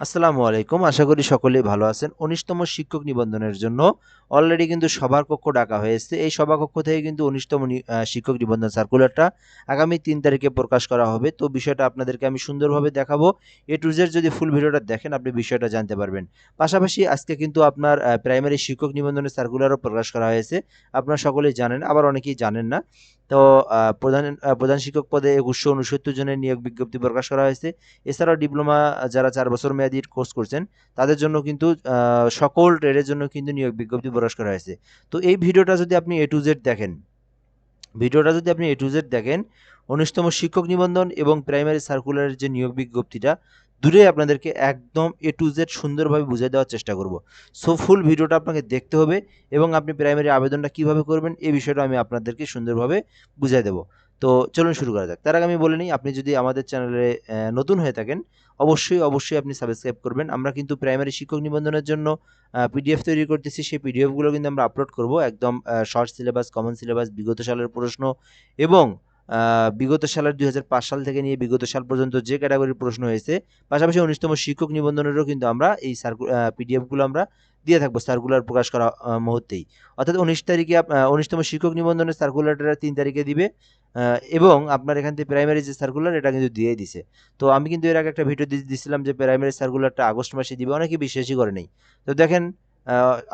আসসালামু আলাইকুম। আশা করি সকলেই ভালো আছেন। উনিশতম শিক্ষক নিবন্ধনের জন্য অলরেডি কিন্তু সবার কক্ষ ডাকা হয়েছে। এই সভা কক্ষ থেকে কিন্তু উনিশতম শিক্ষক নিবন্ধন সার্কুলারটা আগামী তিন তারিখে প্রকাশ করা হবে। তো বিষয়টা আপনাদেরকে আমি সুন্দরভাবে দেখাবো। এ টু জেড যদি ফুল ভিডিওটা দেখেন, আপনি বিষয়টা জানতে পারবেন। পাশাপাশি আজকে কিন্তু আপনার প্রাইমারি শিক্ষক নিবন্ধনের সার্কুলারও প্রকাশ করা হয়েছে। আপনারা সকলেই জানেন, আবার অনেকেই জানেন না। তো প্রধান প্রধান শিক্ষক পদে একুশশো উনসত্তর জনের নিয়োগ বিজ্ঞপ্তি প্রকাশ করা হয়েছে। এছাড়াও ডিপ্লোমা যারা চার বছর মেয়াদী কোর্স করছেন, তাদের জন্য কিন্তু সকল ট্রেডের জন্য কিন্তু নিয়োগ বিজ্ঞপ্তি প্রকাশ করা হয়েছে। তো এই ভিডিওটা যদি আপনি এ টু জেড দেখেন, ভিডিওটা যদি আপনি এ টু জেড দেখেন, উনিশতম শিক্ষক নিবন্ধন এবং প্রাইমারি সার্কুলারের যে নিয়োগ বিজ্ঞপ্তিটা, দূরে আপনাদেরকে একদম এ টু জেড সুন্দরভাবে বুঝিয়ে দেওয়ার চেষ্টা করব। সো ফুল ভিডিওটা আপনাকে দেখতে হবে এবং আপনি প্রাইমারি আবেদনটা কীভাবে করবেন, এই বিষয়টা আমি আপনাদেরকে সুন্দরভাবে বুঝিয়ে দেবো। তো চলুন শুরু করা যাক। তার আগে আমি বলে নিই, আপনি যদি আমাদের চ্যানেলে নতুন হয়ে থাকেন, অবশ্যই অবশ্যই আপনি সাবস্ক্রাইব করবেন। আমরা কিন্তু প্রাইমারি শিক্ষক নিবন্ধনের জন্য পিডিএফ তৈরি করতেছি। সেই পিডিএফগুলো কিন্তু আমরা আপলোড করব। একদম শর্ট সিলেবাস কমন সিলেবাস বিগত সালের প্রশ্ন এবং বিগত সালের দুই হাজার পাঁচ সাল থেকে নিয়ে বিগত সাল পর্যন্ত যে ক্যাটাগরির প্রশ্ন হয়েছে, পাশাপাশি উনিশতম শিক্ষক নিবন্ধনেরও কিন্তু আমরা এই সার্কু পিডিএফগুলো আমরা দিয়ে থাকব সার্কুলার প্রকাশ করা মুহূর্তেই। অর্থাৎ উনিশ তারিখে উনিশতম শিক্ষক নিবন্ধনের সার্কুলারটা তিন তারিখে দিবে এবং আপনার এখান থেকে প্রাইমারি যে সার্কুলার এটা কিন্তু দিয়ে দিছে। তো আমি কিন্তু এর আগে একটা ভিডিও দিয়ে দিয়েছিলাম যে প্রাইমারি সার্কুলারটা আগস্ট মাসে দিবে, অনেকে বিশ্বাসই করে নেই। তো দেখেন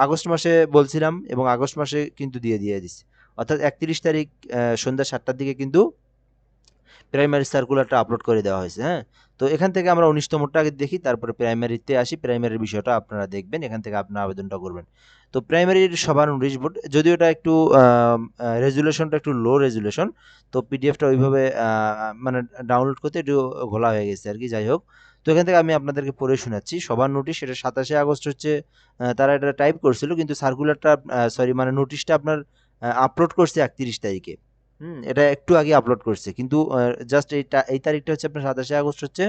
আগস্ট মাসে বলছিলাম এবং আগস্ট মাসে কিন্তু দিয়ে দিয়ে দিচ্ছে অর্থাৎ একত্রিশ তারিখ সন্ধ্যা সাতটার দিকে কিন্তু প্রাইমারি সার্কুলারটা আপলোড করে দেওয়া হয়েছে হ্যাঁ? তো এখান থেকে আমরা উনিশতমটা আগে দেখি, তারপরে প্রাইমারিতে আসি প্রাইমারির বিষয়টা আপনারা দেখবেন, এখান থেকে আপনার আবেদনটা করবেন। তো প্রাইমারির সবার নোটিশ বোর্ড যদিও এটা একটু রেজুলেশনটা একটু লো রেজুলেশন তো পিডিএফটা ওইভাবে মানে ডাউনলোড করতে একটু ঘোলা হয়ে গেছে আর কি, যাই হোক। তো এখান থেকে আমি আপনাদেরকে পড়ে শোনাচ্ছি, সবার নোটিশ এটা সাতাশে আগস্ট হচ্ছে তারা এটা টাইপ করছিল, কিন্তু সার্কুলারটা সরি মানে নোটিশটা আপনার আপলোড করছে একত্রিশ তারিখে। হুম। এটা একটু আগে আপলোড করছে কিন্তু জাস্ট এই এই তারিখটা হচ্ছে আপনার সাতাশে আগস্ট হচ্ছে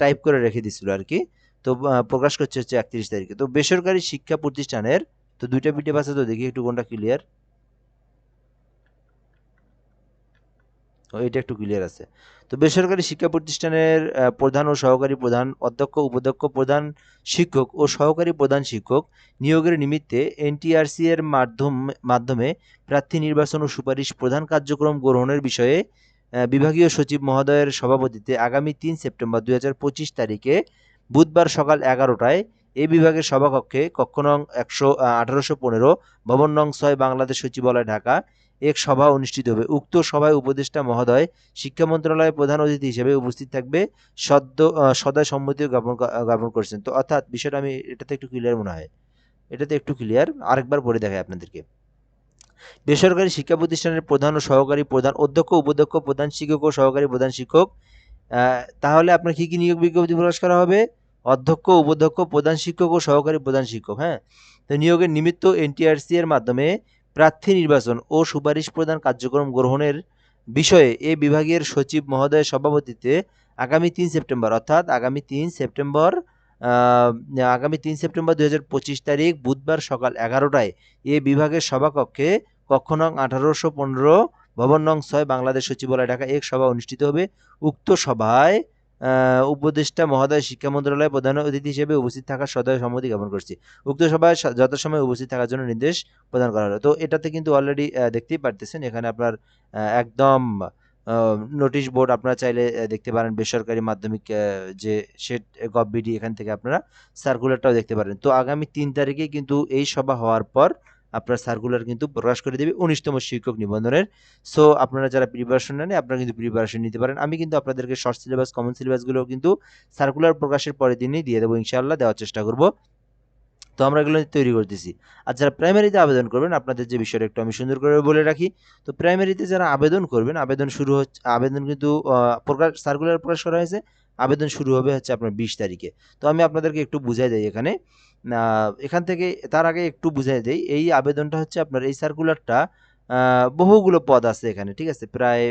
টাইপ করে রেখে দিছিল আর কি। তো প্রকাশ করছে হচ্ছে একত্রিশ তারিখে। তো বেসরকারি শিক্ষা প্রতিষ্ঠানের তো দুইটা ভিডিও আছে তো দেখি একটু কোনটা ক্লিয়ার এটা একটু ক্লিয়ার আছে। তো বেসরকারি শিক্ষা প্রতিষ্ঠানের প্রধান ও সহকারী প্রধান অধ্যক্ষ, উপাধ্যক্ষ প্রধান শিক্ষক ও সহকারী প্রধান শিক্ষক নিয়োগের নিমিত্তে এনটিআরসি এর মাধ্যম, মাধ্যমে প্রার্থী নির্বাচন ও সুপারিশ প্রধান কার্যক্রম গ্রহণের বিষয়ে বিভাগীয় সচিব মহোদয়ের সভাপতিত্বে আগামী তিন সেপ্টেম্বর দু হাজার পঁচিশ তারিখে বুধবার সকাল এগারোটায় এই বিভাগের সভাকক্ষে কক্ষ নং একশো আঠারোশো পনেরো, ভবন নং ছয়, বাংলাদেশ সচিবালয়, ঢাকা এক সভা অনুষ্ঠিত হবে। উক্ত সভায় উপদেষ্টা মহোদয় শিক্ষা মন্ত্রণালয়ের প্রধান অতিথি হিসেবে উপস্থিত থাকবে সদ্য আহ, সদয় সম্মতিও জ্ঞাপন জ্ঞাপন করছেন। তো অর্থাৎ বিষয়টা আমি এটাতে একটু ক্লিয়ার মনে হয়। এটাতে একটু ক্লিয়ার আরেকবার পড়ে দেখাই আপনাদেরকে। বেসরকারি শিক্ষা প্রতিষ্ঠানের প্রধান ও সহকারী প্রধান অধ্যক্ষ উপাধ্যক্ষ প্রধান শিক্ষক ও সহকারী প্রধান শিক্ষক তাহলে আপনার কী কী নিয়োগ বিজ্ঞপ্তি প্রকাশ করা হবে? অধ্যক্ষ উপাধ্যক্ষ প্রধান শিক্ষক ও সহকারী প্রধান শিক্ষক হ্যাঁ? তো নিয়োগের নিমিত্ত এনটিআরসি এর মাধ্যমে প্রার্থী নির্বাচন ও সুপারিশ প্রদান কার্যক্রম গ্রহণের বিষয়ে এ বিভাগের সচিব মহোদয়ের সভাপতিত্বে আগামী তিন সেপ্টেম্বর, অর্থাৎ আগামী তিন সেপ্টেম্বর আগামী তিন সেপ্টেম্বর দু হাজার পঁচিশ তারিখ বুধবার সকাল এগারোটায় এ বিভাগের সভাকক্ষে কক্ষ নং আঠারোশো পনেরো ভবন নং ছয় বাংলাদেশ সচিবালয় ঢাকা এক সভা অনুষ্ঠিত হবে। উক্ত সভায় উপদেষ্টা মহোদয় শিক্ষা মন্ত্রণালয়ের প্রধান অতিথি হিসেবে উপস্থিত থাকার সদয় সম্মতি জ্ঞাপন করছি। উক্ত সভায় যথাসময়ে উপস্থিত থাকার জন্য নির্দেশ প্রদান করা হলো। তো এটাতে কিন্তু অলরেডি দেখতেই পারতেছেন, এখানে আপনার একদম নোটিশ বোর্ড আপনারা চাইলে দেখতে পারেন। বেসরকারি মাধ্যমিক যে সেট গভ বিডি এখান থেকে আপনারা সার্কুলারটাও দেখতে পারেন। তো আগামী তিন তারিখে কিন্তু এই সভা হওয়ার পর আপনার সার্কুলার কিন্তু প্রকাশ করে দেবে উনিশতম শিক্ষক নিবন্ধনের। সো আপনারা যারা প্রিপারেশন নেন আপনারা কিন্তু প্রিপারেশন নিতে পারেন। আমি কিন্তু আপনাদেরকে শর্ট সিলেবাস কমন সিলেবাসগুলো কিন্তু সার্কুলার প্রকাশের পরের দিনই দিয়ে দেবো, ইনশাআল্লাহ দেওয়ার চেষ্টা করব। তো আমরা এগুলো তৈরি করতেছি। আর যারা প্রাইমারিতে আবেদন করবেন, আপনাদের যে বিষয়টা একটু আমি সুন্দর করে বলে রাখি, তো প্রাইমারিতে যারা আবেদন করবেন, আবেদন শুরু হচ্ছে, আবেদন কিন্তু প্রকাশ সার্কুলার প্রকাশ করা হয়েছে। আবেদন শুরু হবে হচ্ছে আপনার বিশ তারিখে। তো আমি আপনাদেরকে একটু বুঝাই দিই এখানে। এখান থেকে, তার আগে একটু বুঝাই দেই, এই আবেদনটা হচ্ছে আপনার, এই সার্কুলারটা বহুগুলো পদ আছে এখানে, ঠিক আছে? প্রায়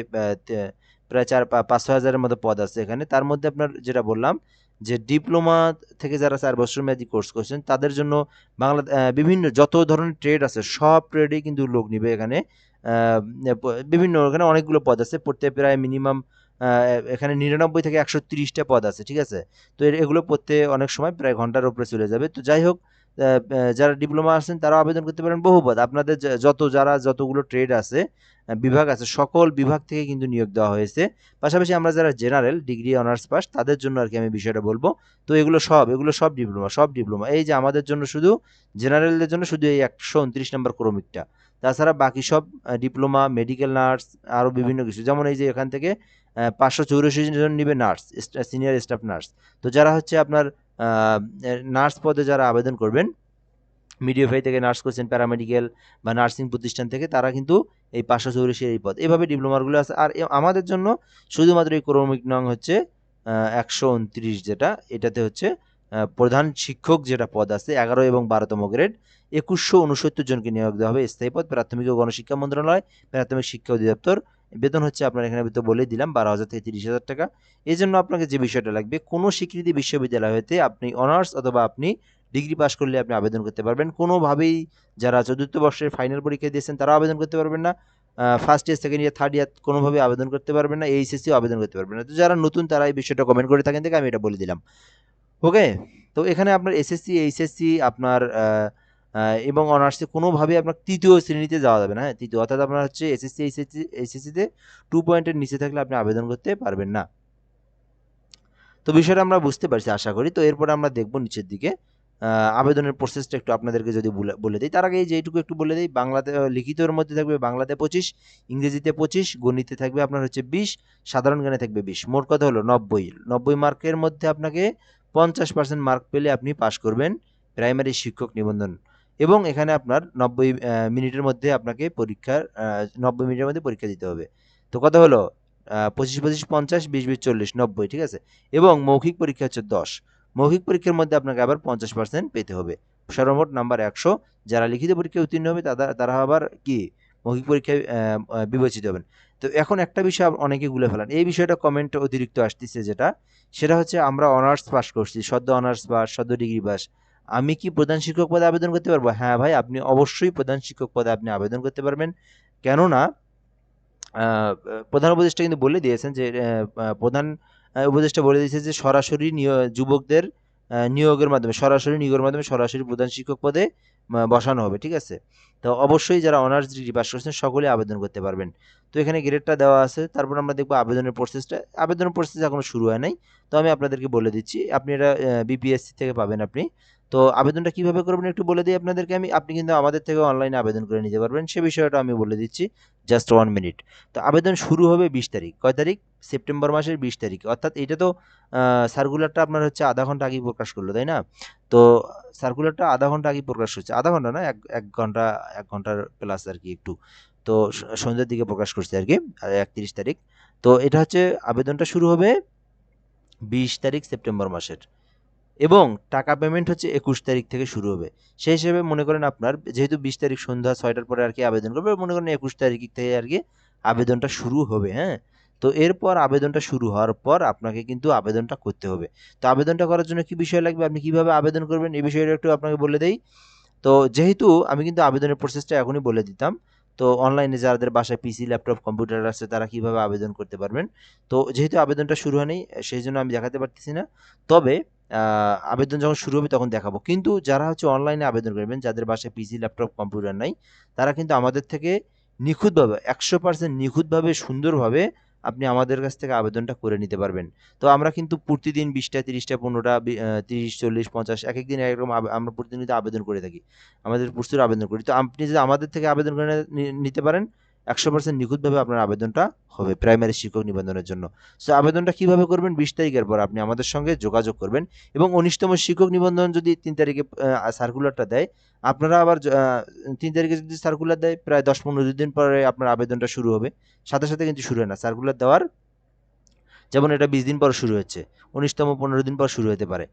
প্রায় চার পাঁচ, ছয় হাজারের মতো পদ আছে এখানে। তার মধ্যে আপনার যেটা বললাম, যে ডিপ্লোমা থেকে যারা চার বছর মেয়াদি কোর্স করছেন, তাদের জন্য বাংলা বিভিন্ন, যত ধরনের ট্রেড আছে, সব ট্রেডেই কিন্তু লোক নিবে এখানে। বিভিন্ন এখানে অনেকগুলো পদ আছে, প্রত্যেক প্রায় মিনিমাম এখানে নিরানব্বই থেকে একশো তিরিশটা পদ আছে, ঠিক আছে? তো এগুলো পড়তে অনেক সময় প্রায় ঘণ্টার উপরে চলে যাবে। তো যাই হোক যারা ডিপ্লোমা আছেন তারা আবেদন করতে পারেন বহু পদ। আপনাদের যত, যারা যতগুলো ট্রেড আছে বিভাগ আছে, সকল বিভাগ থেকে কিন্তু নিয়োগ দেওয়া হয়েছে। পাশাপাশি আমরা যারা জেনারেল, ডিগ্রি, অনার্স পাস, তাদের জন্য আর কি আমি বিষয়টা বলব। তো এগুলো সব এগুলো সব ডিপ্লোমা সব ডিপ্লোমা। এই যে আমাদের জন্য শুধু, জেনারেলদের জন্য শুধু এই একশো উনত্রিশ নম্বর ক্রমিকটা। তাছাড়া বাকি সব ডিপ্লোমা, মেডিকেল নার্স, আরও বিভিন্ন কিছু। যেমন এই যে এখান থেকে পাঁচশো চৌরাশি জন নিবে নার্স সিনিয়র স্টাফ নার্স তো যারা হচ্ছে আপনার নার্স পদে যারা আবেদন করবেন মিডিওফাই থেকে নার্স করছেন প্যারামেডিক্যাল বা নার্সিং প্রতিষ্ঠান থেকে, তারা কিন্তু এই পাঁচশো চৌরাশি এই পদ। এভাবে ডিপ্লোমারগুলো আছে। আর আমাদের জন্য শুধুমাত্র এই ক্রমিক নং হচ্ছে একশো উনত্রিশ যেটা। এটাতে হচ্ছে প্রধান শিক্ষক যেটা পদ আছে, এগারো এবং বারোতম গ্রেড একুশশো উনসত্তর জনকে নিয়োগ দেওয়া হবে স্থায়ী পদ। প্রাথমিক ও গণশিক্ষা মন্ত্রণালয়, প্রাথমিক শিক্ষা অধিদপ্তর বেতন হচ্ছে আপনার এখানে তো বলে দিলাম, বারো হাজার থেকে তিরিশ হাজার টাকা। এই জন্য আপনাকে যে বিষয়টা লাগবে, কোনো স্বীকৃতি বিশ্ববিদ্যালয় হতে আপনি অনার্স অথবা আপনি ডিগ্রি পাস করলে আপনি আবেদন করতে পারবেন। কোনোভাবেই যারা চতুর্থ বর্ষের ফাইনাল পরীক্ষা দিয়েছেন, তারাও আবেদন করতে পারবেন না। First year second year third year কোনোভাবে আবেদন করতে পারবেন না এইচএসসিও আবেদন করতে পারবেন না। তো যারা নতুন, তারা এই বিষয়টা কমেন্ট করে থাকেন থেকে আমি এটা বলে দিলাম। ওকে তো এখানে আপনার এসএসসি এইচএসসি আপনার এবং অনার্সে কোনোভাবে আপনার তৃতীয় শ্রেণীতে যাওয়া যাবে না। হ্যাঁ তৃতীয় অর্থাৎ আপনার হচ্ছে এসএসসি এইচএসসি এইচএসসিতে টু পয়েন্টের নিচে থাকলে আপনি আবেদন করতে পারবেন না। তো বিষয়টা আমরা বুঝতে পারছি, আশা করি। তো এরপরে আমরা দেখব নিচের দিকে। আবেদনের প্রসেসটা একটু আপনাদেরকে যদি বলে- দিই। তার আগে এই যে এইটুকু একটু বলে দিই, বাংলাতে লিখিতর মধ্যে থাকবে বাংলাতে পঁচিশ, ইংরেজিতে পঁচিশ, গণিতে থাকবে আপনার হচ্ছে বিশ, সাধারণ জ্ঞানে থাকবে বিশ। মোট কথা হলো নব্বই। নব্বই মার্কের মধ্যে আপনাকে পঞ্চাশ পার্সেন্ট মার্ক পেলে আপনি পাশ করবেন। প্রাইমারি শিক্ষক নিবন্ধন। এবং এখানে আপনার নব্বই মিনিটের মধ্যে আপনাকে পরীক্ষার নব্বই মিনিটের মধ্যে পরীক্ষা দিতে হবে। তো কথা হলো? পঁচিশ পঁচিশ, পঞ্চাশ, বিশ বিশ, চল্লিশ, নব্বই, ঠিক আছে? এবং মৌখিক পরীক্ষা হচ্ছে দশ। মৌখিক পরীক্ষার মধ্যে আপনাকে আবার পঞ্চাশ পার্সেন্ট পেতে হবে। সর্বমোট নাম্বার একশো। যারা লিখিত পরীক্ষায় উত্তীর্ণ হবে তারা তারা আবার কি? মৌখিক পরীক্ষায় বিবেচিত হবেন। তো এখন একটা বিষয় অনেকে গুলে ফেলান। এই বিষয়টা কমেন্ট অতিরিক্ত আসতেছে যেটা। সেটা হচ্ছে আমরা অনার্স পাস করছি। সদ্য অনার্স বা সদ্য ডিগ্রি পাস আমি কি প্রধান শিক্ষক পদে আবেদন করতে পারব? হ্যাঁ ভাই, আপনি অবশ্যই প্রধান শিক্ষক পদে আপনি আবেদন করতে পারবেন। কেননা প্রধান উপদেষ্টা কিন্তু বলে দিয়েছেন যে প্রধান উপদেষ্টা বলে দিয়েছে যে, সরাসরি যুবকদের নিয়োগের মাধ্যমে, সরাসরি নিয়োগের মাধ্যমে সরাসরি প্রধান শিক্ষক পদে বসানো হবে, ঠিক আছে? তো অবশ্যই যারা অনার্স ডিগ্রি পাস করছেন সকলে আবেদন করতে পারবেন। তো এখানে গ্রেডটা দেওয়া আছে, তারপর আমরা দেখব আবেদনের প্রসেসটা আবেদনের প্রসেস এখনও শুরু হয় নাই। তো আমি আপনাদেরকে বলে দিচ্ছি, আপনি এটা বিপিএসসি থেকে পাবেন আপনি। তো আবেদনটা কীভাবে করবেন একটু বলে দিই আপনাদেরকে আমি। আপনি কিন্তু আমাদের থেকে অনলাইনে আবেদন করে নিতে পারবেন। সে বিষয়টা আমি বলে দিচ্ছি। জাস্ট ওয়ান মিনিট তো আবেদন শুরু হবে বিশ তারিখ। কয় তারিখ? সেপ্টেম্বর মাসের বিশ তারিখ। অর্থাৎ এটা তো সার্কুলারটা আপনার হচ্ছে আধা ঘণ্টা আগেই প্রকাশ করল, তাই না? তো সার্কুলারটা আধা ঘণ্টা আগেই প্রকাশ হচ্ছে। আধা ঘণ্টা না, এক এক ঘণ্টা, এক ঘণ্টার প্লাস আর কি একটু। তো সন্ধ্যের দিকে প্রকাশ করছে আর কি একত্রিশ তারিখ। তো এটা হচ্ছে আবেদনটা শুরু হবে বিশ তারিখ সেপ্টেম্বর মাসের। এবং টাকা পেমেন্ট হচ্ছে একুশ তারিখ থেকে শুরু হবে। সেই হিসেবে মনে করেন আপনার, যেহেতু বিশ তারিখ সন্ধ্যা ছয়টার পরে আর কি আবেদন করবে, মনে করেন একুশ তারিখ থেকে আর কি আবেদনটা শুরু হবে হ্যাঁ? তো এরপর আবেদনটা শুরু হওয়ার পর আপনাকে কিন্তু আবেদনটা করতে হবে। তো আবেদনটা করার জন্য কি বিষয় লাগবে? আপনি কীভাবে আবেদন করবেন? এই বিষয়টা একটু আপনাকে বলে দেই। তো যেহেতু আমি কিন্তু আবেদনের প্রসেসটা এখনই বলে দিতাম, তো অনলাইনে যাদের বাসায় পিসি ল্যাপটপ কম্পিউটার আছে, তারা কীভাবে আবেদন করতে পারবেন? তো যেহেতু আবেদনটা শুরু হয়নি, সেই জন্য আমি দেখাতে পারতেছি না। তবে আবেদন যখন শুরু হবে তখন দেখাবো। কিন্তু যারা হচ্ছে অনলাইনে আবেদন করবেন, যাদের বাসায় পিসি ল্যাপটপ কম্পিউটার নাই, তারা কিন্তু আমাদের থেকে নিখুঁতভাবে, একশো পার্সেন্ট নিখুঁতভাবে, সুন্দরভাবে আপনি আমাদের কাছ থেকে আবেদনটা করে নিতে পারবেন। তো আমরা কিন্তু প্রতিদিন বিশটা তিরিশটা পনেরোটা তিরিশ, চল্লিশ, পঞ্চাশ এক একদিন একরকম আমরা প্রতিনিয়ত আবেদন করে থাকি। আমাদের প্রচুর আবেদন করি। তো আপনি যদি আমাদের থেকে আবেদন করে নিতে পারেন একশো পার্সেন্ট নিখুঁতভাবে আপনার আবেদনটা হবে প্রাইমারি শিক্ষক নিবন্ধনের জন্য। সো আবেদনটা কীভাবে করবেন? বিশ তারিখের পর আপনি আমাদের সঙ্গে যোগাযোগ করবেন এবং উনিশতম শিক্ষক নিবন্ধন যদি তিন তারিখে সার্কুলারটা দেয়, আপনারা আবার তিন তারিখে যদি সার্কুলার দেয়, প্রায় দশ পনেরো দিন পরে আপনার আবেদনটা শুরু হবে। সাথে সাথে কিন্তু শুরু হয় না। সার্কুলার দেওয়ার, যেমন এটা বিশ দিন পর শুরু হচ্ছে, উনিশতম পনেরো দিন পর শুরু হতে পারে।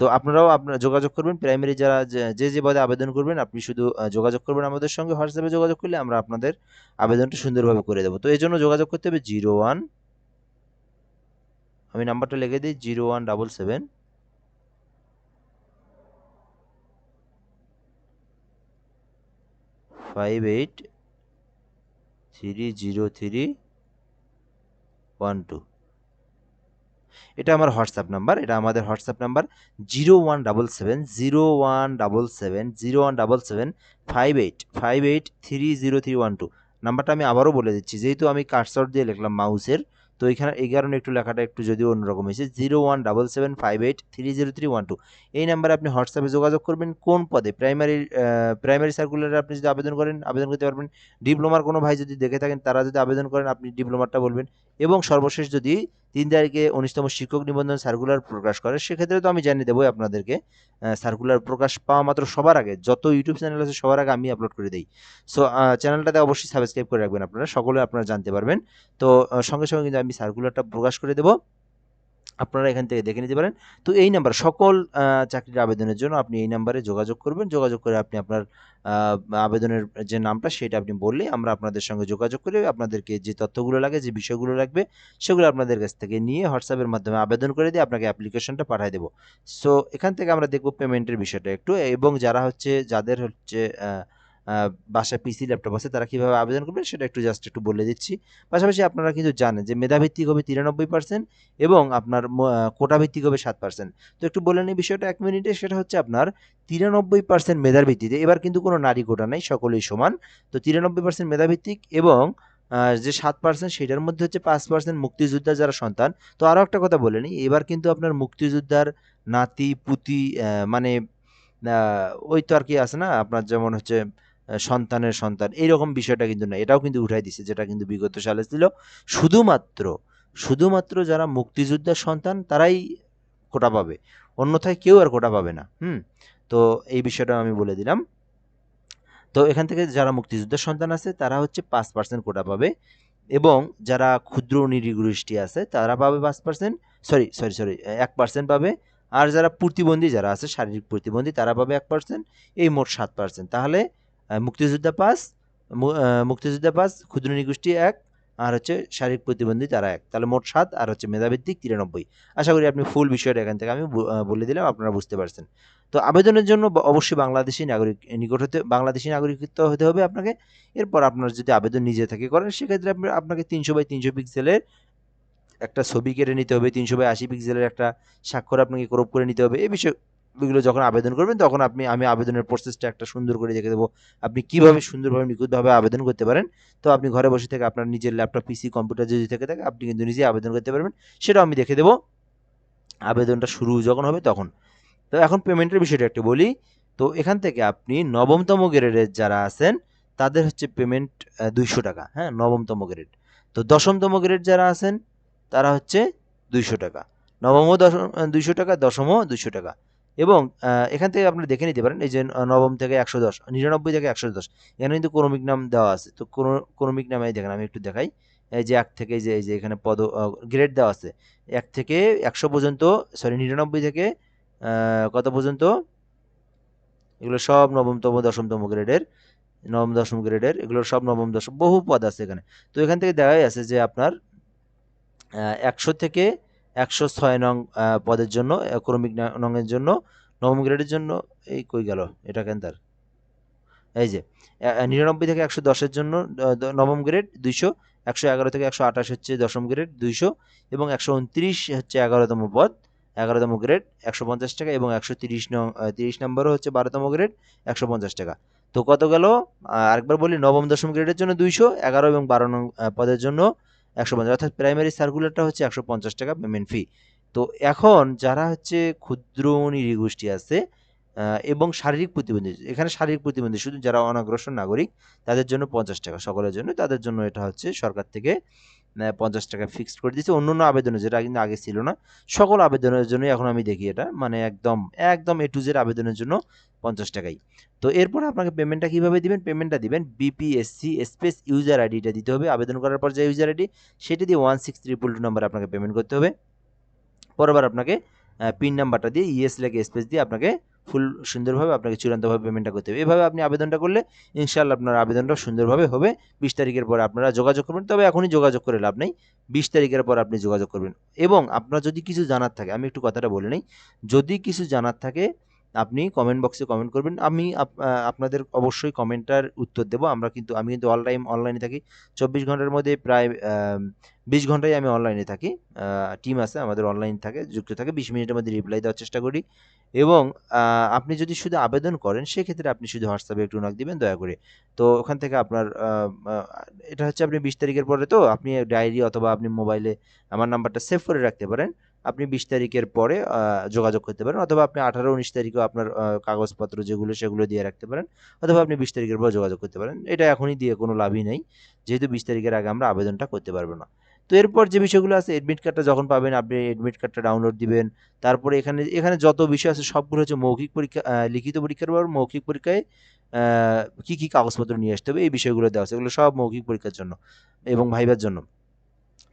তো আপনারাও আপনারা যোগাযোগ করবেন। প্রাইমারি যারা যে- যে পদে আবেদন করবেন, আপনি শুধু যোগাযোগ করবেন আমাদের সঙ্গে। হোয়াটসঅ্যাপে যোগাযোগ করলে আমরা আপনাদের আবেদনটা সুন্দরভাবে করে দেবো। তো এই জন্য যোগাযোগ করতে হবে জিরো ওয়ান, আমি নাম্বারটা লিখে দিই, zero one double seven. Five eight three zero three one two. এটা আমার হোয়াটসঅ্যাপ নাম্বার, এটা আমাদের WhatsApp number zero one double seven, zero one double seven, zero one double seven five eight five eight three zero three one two. নাম্বারটা আমি আবারও বলে দিচ্ছি, যেহেতু আমি কাটশট দিয়ে লিখলাম মাউসের, তো এখানে এই কারণে একটু লেখাটা একটু যদিও অন্যরকম হয়েছে zero one double seven five eight three zero three one two. এই নাম্বারে আপনি হোয়াটসঅ্যাপে যোগাযোগ করবেন, কোন পদে? প্রাইমারি প্রাইমারি সার্কুলারে আপনি যদি আবেদন করেন, আবেদন করতে পারবেন। ডিপ্লোমার কোনো ভাই যদি দেখে থাকেন, তারা যদি আবেদন করেন, আপনি ডিপ্লোমারটা বলবেন। এবং সর্বশেষ যদি তিন তারিখে উনিশতম শিক্ষক নিবন্ধন সার্কুলার প্রকাশ করে, সেক্ষেত্রে তো আমি জানিয়ে দেবো আপনাদেরকে সার্কুলার প্রকাশ পাওয়া মাত্র সবার আগে, যত ইউটিউব চ্যানেল আছে সবার আগে আমি আপলোড করে দিই। সো চ্যানেলটাতে অবশ্যই সাবস্ক্রাইব করে রাখবেন আপনারা, সকলে আপনারা জানতে পারবেন। তো সঙ্গে সঙ্গে কিন্তু আমি সার্কুলারটা প্রকাশ করে দেবো। আপনারা এখান থেকে দেখে নিতে পারেন। তো এই নাম্বার সকল চাকরির আবেদনের জন্য আপনি এই নাম্বারে যোগাযোগ করবেন। যোগাযোগ করে আপনি আপনার আবেদনের যে নামটা সেটা আপনি বললে আমরা আপনাদের সঙ্গে যোগাযোগ করে আপনাদেরকে যে তথ্যগুলো লাগে, যে বিষয়গুলো লাগবে, সেগুলো আপনাদের কাছ থেকে নিয়ে হোয়াটসঅ্যাপের মাধ্যমে আবেদন করে দিয়ে আপনাকে অ্যাপ্লিকেশনটা পাঠিয়ে দেবো। সো এখান থেকে আমরা দেখব পেমেন্টের বিষয়টা একটু। এবং যারা হচ্ছে, যাদের হচ্ছে বাসায় পিসি ল্যাপটপ আছে তারা কীভাবে আবেদন করবেন সেটা একটু জাস্ট একটু বলে দিচ্ছি। পাশাপাশি আপনারা কিন্তু জানেন যে মেধাভিত্তিক হবে তিরানব্বই পার্সেন্ট এবং আপনার ম- আহ, কোটা ভিত্তিক হবে সাত পার্সেন্ট তো একটু বলে নিই বিষয়টা এক মিনিটে সেটা হচ্ছে আপনার তিরানব্বই পার্সেন্ট মেধার ভিত্তিতে এবার কিন্তু কোনো নারী কোটা নেই সকলেই সমান। তো তিরানব্বই পার্সেন্ট মেধাভিত্তিক এবং যে সাত পার্সেন্ট সেটার মধ্যে হচ্ছে পাঁচ পার্সেন্ট মুক্তিযোদ্ধা যারা সন্তান। তো আরও একটা কথা বলে নিই এবার কিন্তু আপনার মুক্তিযোদ্ধার নাতি পুতি মানে ওই তো আর কি আছে না আপনার যেমন হচ্ছে সন্তানের সন্তান, এইরকম বিষয়টা কিন্তু না। এটাও কিন্তু উঠাই দিছে, যেটা কিন্তু বিগত সালে ছিল। শুধুমাত্র শুধুমাত্র যারা মুক্তিযোদ্ধার সন্তান, তারাই কোটা পাবে। অন্যথায় কেউ আর কোটা পাবে না। হুম? তো এই বিষয়টা আমি বলে দিলাম। তো এখান থেকে যারা মুক্তিযোদ্ধার সন্তান আছে, তারা হচ্ছে পাঁচ পার্সেন্ট কোটা পাবে এবং যারা ক্ষুদ্র নিরীগোষ্ঠী আছে, তারা পাবে পাঁচ পার্সেন্ট সরি সরি সরি এক পার্সেন্ট পাবে। আর যারা প্রতিবন্ধী যারা আছে, শারীরিক প্রতিবন্ধী, তারা পাবে এক পার্সেন্ট এই মোট সাত পার্সেন্ট তাহলে মুক্তিযোদ্ধা পাস মুক্তিযোদ্ধা পাস ক্ষুদ্র নিগোষ্ঠী এক, আর হচ্ছে শারীরিক প্রতিবন্ধী তারা এক। তাহলে মোট সাত, আর হচ্ছে মেধাভিত্তিক তিরানব্বই। আশা করি আপনি ফুল বিষয়টা এখান থেকে আমি বলে দিলাম, আপনারা বুঝতে পারছেন। তো আবেদনের জন্য অবশ্যই বাংলাদেশি নাগরিক নিকট হতে, বাংলাদেশি নাগরিকত্ব হতে হবে আপনাকে। এরপর আপনার যদি আবেদন নিজে থেকে করেন, সেক্ষেত্রে আপনি- আপনাকে তিনশো বাই তিনশো পিক্সেলের একটা ছবি কেটে নিতে হবে, তিনশো বাই আশি পিক্সেলের একটা স্বাক্ষর আপনাকে ক্রপ করে নিতে হবে। এই বিষয়গুলো যখন আবেদন করবেন তখন আপনি আমি আবেদনের প্রসেসটা একটা সুন্দর করে দেখে দেবো। আপনি কীভাবে সুন্দরভাবে নিখুঁতভাবে আবেদন করতে পারেন তো আপনি ঘরে বসে থেকে আপনার নিজের ল্যাপটপ পিসি কম্পিউটার যদি থেকে থাকে আপনি কিন্তু নিজে আবেদন করতে পারবেন। সেটাও আমি দেখে দেবো। আবেদনটা শুরু যখন হবে তখন। তো এখন পেমেন্টের বিষয়টা একটু বলি। তো এখান থেকে আপনি নবমতম গ্রেডের যারা আছেন তাদের হচ্ছে পেমেন্ট দুইশো টাকা হ্যাঁ? নবমতম গ্রেড তো দশমতম গ্রেড যারা আছেন তারা হচ্ছে দুইশো টাকা। নবমও দশম দুইশো টাকা দশমও দুইশো টাকা। এবং এখান থেকে আপনি দেখে নিতে পারেন এই যে নবম থেকে একশো দশ, নিরানব্বই থেকে একশো দশ, এখানে কিন্তু ক্রমিক নাম দেওয়া আছে। তো ক্রমিক নামে দেখেন, আমি একটু দেখাই। এই যে এক থেকে যে, এই যে এখানে পদ গ্রেড দেওয়া আছে, এক থেকে একশো পর্যন্ত সরি নিরানব্বই থেকে কত পর্যন্ত? এগুলো সব নবমতম দশমতম গ্রেডের নবম, দশম গ্রেডের এগুলো সব নবম, দশম, বহু পদ আছে এখানে। তো এখান থেকে দেখাই আছে যে আপনার একশো থেকে একশো ছয় নং পদের জন্য ক্রমিক নংয়ের জন্য, নবম গ্রেডের জন্য, এই কই গেল? এটা কেন তার? এই যে নিরানব্বই থেকে একশো দশের জন্য নবম গ্রেড দুইশো, একশো এগারো থেকে একশো আঠাশ হচ্ছে দশম গ্রেড দুইশো, এবং একশো উনত্রিশ হচ্ছে এগারোতম পদ, এগারোতম গ্রেড একশো পঞ্চাশ টাকা, এবং একশো তিরিশ নং তিরিশ নম্বরও হচ্ছে বারোতম গ্রেড একশো পঞ্চাশ টাকা। তো কত গেল? আরেকবার বলি, নবম দশম গ্রেডের জন্য দুইশো, এগারো এবং বারো নং পদের জন্য একশো পঞ্চাশ, অর্থাৎ প্রাইমারি সার্কুলারটা হচ্ছে একশো পঞ্চাশ টাকা পেমেন্ট ফি তো এখন যারা হচ্ছে ক্ষুদ্র নিরীগোষ্ঠী আছে এবং শারীরিক প্রতিবন্ধী, এখানে শারীরিক প্রতিবন্ধী, শুধু যারা অনগ্রসর নাগরিক, তাদের জন্য পঞ্চাশ টাকা, সকলের জন্য তাদের জন্য এটা হচ্ছে সরকার থেকে পঞ্চাশ টাকা ফিক্সড করে দিয়েছে। অন্য অন্য আবেদনে, যেটা কিন্তু আগে ছিল না, সকল আবেদনের জন্য এখন আমি দেখি এটা মানে একদম একদম এ টু জেড আবেদনের জন্য পঞ্চাশ টাকাই। তো এরপর আপনাকে পেমেন্টটা কীভাবে দিবেন? পেমেন্টটা দিবেন বিপিএসসি স্পেস ইউজার আইডিটা দিতে হবে। আবেদন করার পর যে ইউজার আইডি সেটা দিয়ে one six triple two number আপনাকে পেমেন্ট করতে হবে। পরবার আপনাকে পিন নাম্বারটা দিয়ে ইএস লেগে স্পেস দিয়ে আপনাকে ফুল সুন্দরভাবে আপনাকে চূড়ান্তভাবে পেমেন্টটা করতে হবে। এভাবে আপনি আবেদনটা করলে ইনশাল্লাহ আপনার আবেদনটা সুন্দরভাবে হবে। বিশ তারিখের পর আপনারা যোগাযোগ করবেন, তবে এখনই যোগাযোগ করে লাভ নেই। বিশ তারিখের পর আপনি যোগাযোগ করবেন। এবং আপনার যদি কিছু জানার থাকে, আমি একটু কথাটা বলে নিই। যদি কিছু জানার থাকে আপনি কমেন্ট বক্সে কমেন্ট করবেন। আমি আপ- আপনাদের অবশ্যই কমেন্টার উত্তর দেবো। আমরা কিন্তু, আমি কিন্তু অল টাইম অনলাইনে থাকি। চব্বিশ ঘণ্টার মধ্যে প্রায় বিশ ঘন্টায় আমি অনলাইনে থাকি। টিম আছে, আমাদের অনলাইন থাকে, যুক্ত থাকে। বিশ মিনিটের মধ্যে রিপ্লাই দেওয়ার চেষ্টা করি। এবং আপনি যদি শুধু আবেদন করেন, সেক্ষেত্রে আপনি শুধু হোয়াটসঅ্যাপে একটু নক দিবেন, দয়া করে। তো ওখান থেকে আপনার এটা হচ্ছে আপনি বিশ তারিখের পরে তো আপনি ডায়েরি অথবা আপনি মোবাইলে আমার নাম্বারটা সেভ করে রাখতে পারেন। আপনি বিশ তারিখের পরে যোগাযোগ করতে পারেন অথবা আপনি আঠারো উনিশ তারিখেও আপনার কাগজপত্র যেগুলো সেগুলো দিয়ে রাখতে পারেন অথবা আপনি বিশ তারিখের পর যোগাযোগ করতে পারেন। এটা এখনই দিয়ে কোনো লাভই নেই। যেহেতু বিশ তারিখের আগে আমরা আবেদনটা করতে পারব না। তো এরপর যে বিষয়গুলো আছে এডমিট কার্ডটা যখন পাবেন, আপনি এডমিট কার্ডটা ডাউনলোড দিবেন। তারপরে এখানে এখানে যত বিষয় আছে সবগুলো হচ্ছে মৌখিক পরীক্ষা লিখিত পরীক্ষার পর মৌখিক পরীক্ষায় কী কি কাগজপত্র নিয়ে আসতে হবে, এই বিষয়গুলো দেওয়া আছে। এগুলো সব মৌখিক পরীক্ষার জন্য এবং ভাইবার জন্য।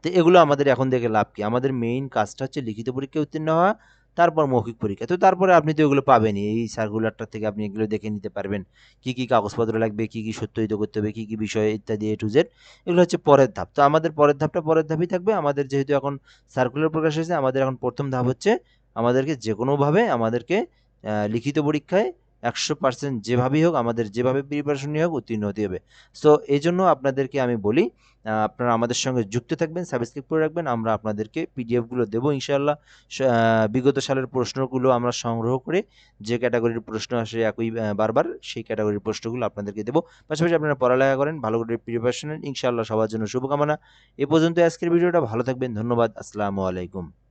তো এগুলো আমাদের এখন দেখে লাভ কি? আমাদের মেইন কাজটা হচ্ছে লিখিত পরীক্ষায় উত্তীর্ণ হওয়া, তারপর মৌখিক পরীক্ষা। তো তারপরে আপনি তো এগুলো পাবেনই। এই সার্কুলারটা থেকে আপনি এগুলো দেখে নিতে পারবেন। কি কি কাগজপত্র লাগবে, কি কি সত্যায়িত করতে হবে, কি কি বিষয় ইত্যাদি এ টু জেড এগুলো হচ্ছে পরের ধাপ। তো আমাদের পরের ধাপটা পরের ধাপই থাকবে। আমাদের যেহেতু এখন সার্কুলার প্রকাশ হয়েছে, আমাদের এখন প্রথম ধাপ হচ্ছে আমাদেরকে যে কোনোভাবে আমাদেরকে লিখিত পরীক্ষায় একশো পার্সেন্ট যেভাবেই হোক, আমাদের যেভাবে প্রিপারেশন নিয়ে হোক, উত্তীর্ণ হতে হবে। সো এই জন্য আপনাদেরকে আমি বলি আপনারা আমাদের সঙ্গে যুক্ত থাকবেন সাবস্ক্রাইব করে রাখবেন, আমরা আপনাদেরকে পিডিএফগুলো দেবো ইনশাআল্লাহ। বিগত সালের প্রশ্নগুলো আমরা সংগ্রহ করে যে ক্যাটাগরির প্রশ্ন আসে একই বারবার, সেই ক্যাটাগরির প্রশ্নগুলো আপনাদেরকে দেবো। পাশাপাশি আপনারা পড়ালেখা করেন, ভালো করে প্রিপারেশন ইনশাআল্লাহ সবার জন্য শুভকামনা। এ পর্যন্ত আজকের ভিডিওটা, ভালো থাকবেন, ধন্যবাদ, আসসালামু আলাইকুম।